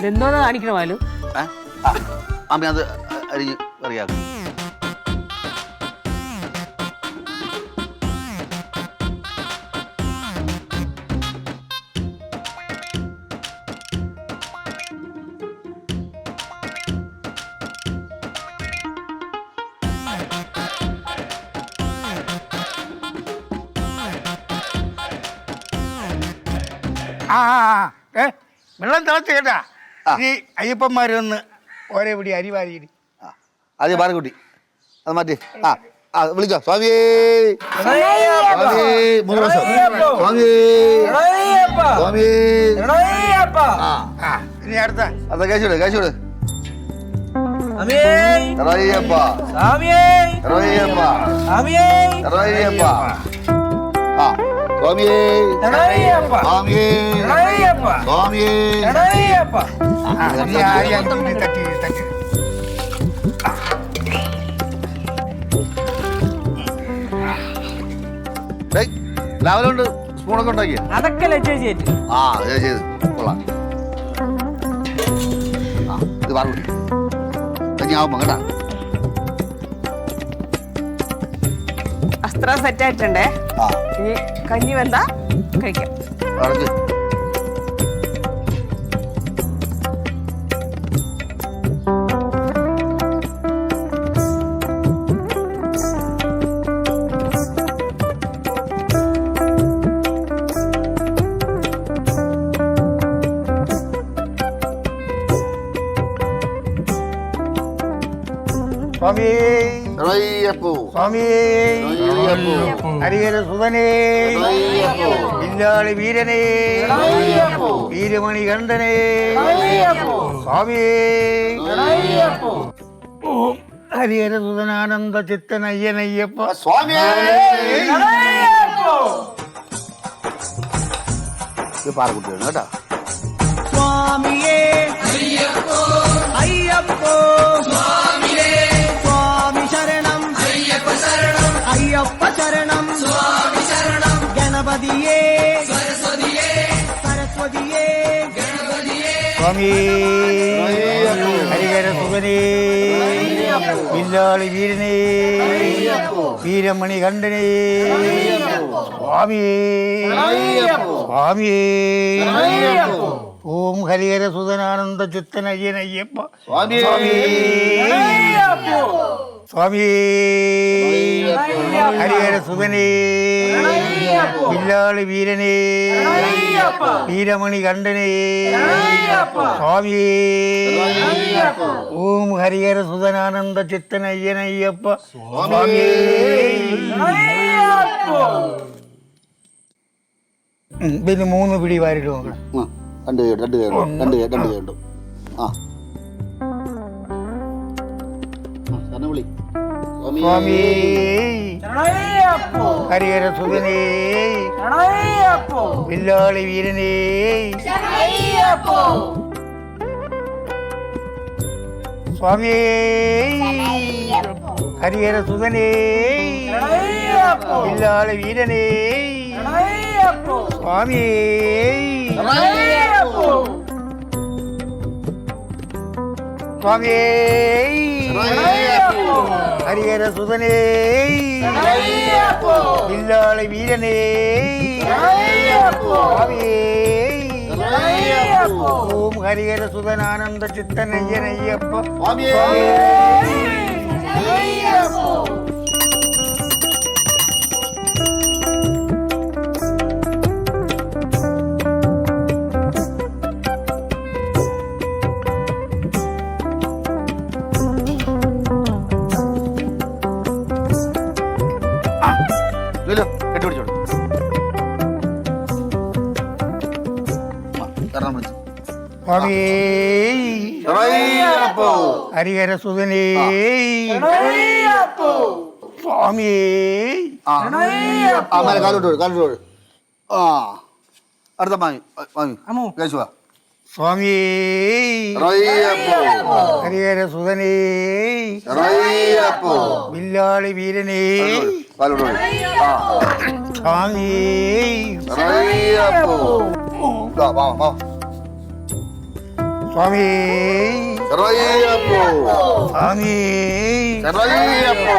ഇതെന്തോന്ന് കാണിക്കണ പാലു ആ, അമ്മ അത് അരിഞ്ഞ് കറിയാക്കും ആ. ഏ വെള്ളം തിളച്ച് കേട്ടാ. ഈ അയ്യപ്പന്മാരൊന്ന് ഓരോ പിടി അരി വാരിയിടി അതെ പാറക്കുട്ടി അത് മാറ്റി. ആ. ആ വിളിച്ചോ. സ്വാമിയേ സ്വാമിയേ മൂന്ന് പ്രാവശ്യം. സ്വാമിയേ സ്വാമിയേ ആ. ആ ഇനി അടുത്ത. അതാ കാശോട് കാശോട് എറയ്യപ്പ എറയ്യപ്പ എറയ്യപ്പ ആ. സ്വാമിയേ സ്വാമിയേ സ്വാമിയേ രാവിലെ കൊണ്ട് സ്പൂണൊക്കെ ഉണ്ടാക്കിയ അതൊക്കെ ആ ചെയ്ത് കൊള്ളാം ആ ഇത് പറഞ്ഞു കഞ്ഞി കേട്ടാ അസ്ത്രം സെറ്റ് ആയിട്ടുണ്ടേ ഇനി കഞ്ഞി വെന്താ കഴിക്കാം അടച്ച് സ്വാമി എറയ്യപ്പോ സ്വാമി എറയ്യപ്പോ ഹരിഹര സുതനേ എറയ്യപ്പോ വില്ലാളി വീരനേ വീരമണി കണ്ഠനേ സ്വാമി ഓം ഹരിഹര സുതനാനന്ദ ചിത്തനയ്യനയ്യപ്പ സ്വാമി ഹരിഹര സുതനേ വില്ലാളി വീരനേ വീരമണി കണ്ഠനേ സ്വാമി സ്വാമി ഓം ഹരിഹര സുതനാനന്ദ ചിത്തനയ്യനയ്യപ്പ സ്വാമിയേ. സ്വാമി ഹരിഹര സുതനേ വീരനേ. വീരമണി കണ്ഠനേ സ്വാമി ഓം ഹരിഹര സുതനാനന്ദ ചിത്തനയ്യനയ്യപ്പ. സ്വാമി ഉം, പിന്നെ മൂന്ന് പിടി വാരിട്ട് നോക്കണം ആ, രണ്ട് കൈ രണ്ട് കൈ രണ്ട് കൈ രണ്ട് കൈ ഉണ്ട് ആ. ആ, തന്നെ വിളി സ്വാമി സ്വാമി ഹരിഹര സുതനേ വില്ലാളി വീരനേ. സ്വാമിയേ. ഹരിഹര സുതനേ വില്ലാളി വീരനേ. സ്വാമിയേ. സ്വാമി ഹരിഹര സുതനേ വില്ലാളി വീരനേ സ്വാമി ഓം ഹരിഹര സുതനാനന്ദ ചിത്തനയ്യനയ്യപ്പ സ്വാമിയേ. ഇല്ലോ കാരണം വിളിച്ചു. എറയ്യപ്പോ ഹരിഹര സുതനേ സ്വാമിയേ ആ. ആ മേലെ കാലോട്ട് കാലോട്ട് ആ. അടുത്ത മാമി മാമി കേശുവാ സ്വാമി. എറയ്യപ്പോ ഹരിഹര സുതനേ വില്ലാളി വീരനേ. കാലോട്ട് വീട് ആ സ്വാമി എറയ്യപ്പോ വാ വാ വാ സ്വാമി ശരണയ്യപ്പോ സ്വാമി ശരണയ്യപ്പോ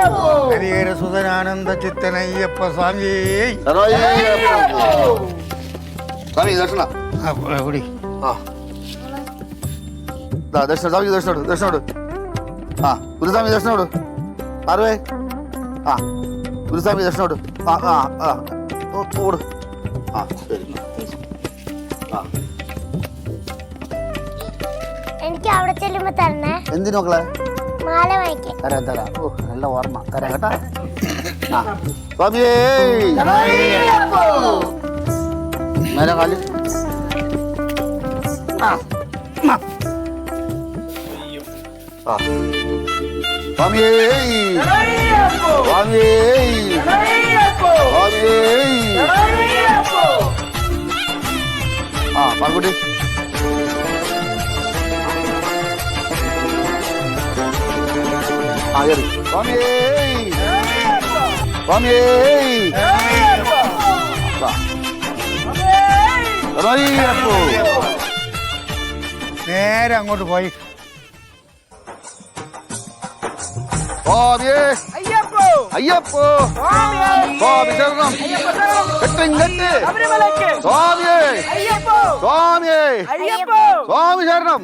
ഹരിഹര സുതനാനന്ദ ചിത്തനയ്യപ്പ സ്വാമി ശരണയ്യപ്പോ സ്വാമി ദർശന ആ, എവിടെ ആ ദാ ദർശനം സ്വാമി ദർശനോട് ദർശനോട് ആ ഗുരുസ്വാമി ദർശനോട് ആറുവേ ആ ഗുരുസ്വാമി ദർശനോട് ആ ആ ആ. ഓട്. ആ ശരി. ആ. എനിക്ക് അവിടെ ചെല്ലുമ്പോ തരണേ. എന്തിനു മക്കളെ? മാല വാങ്ങിക്കാൻ. തരാം തരാം. ഓ നല്ല ഓർമ്മ. തരാം കേട്ടാ. ആ. സ്വാമിയേ. നേരെ കാൽ. ആ, ആ. സ്വാമിയേ സ്വാമിയേ സ്വാമിയേ ആ പാർക്കുട്ടി ആ കയറി സ്വാമിയേ സ്വാമിയേ. നേരെ അങ്ങോട്ട് പോയി. സ്വാമിയേ അയ്യപ്പോ സ്വാമി ശരണം കെട്ടും കെട്ട് സ്വാമിയേ സ്വാമിയേ സ്വാമി ശരണം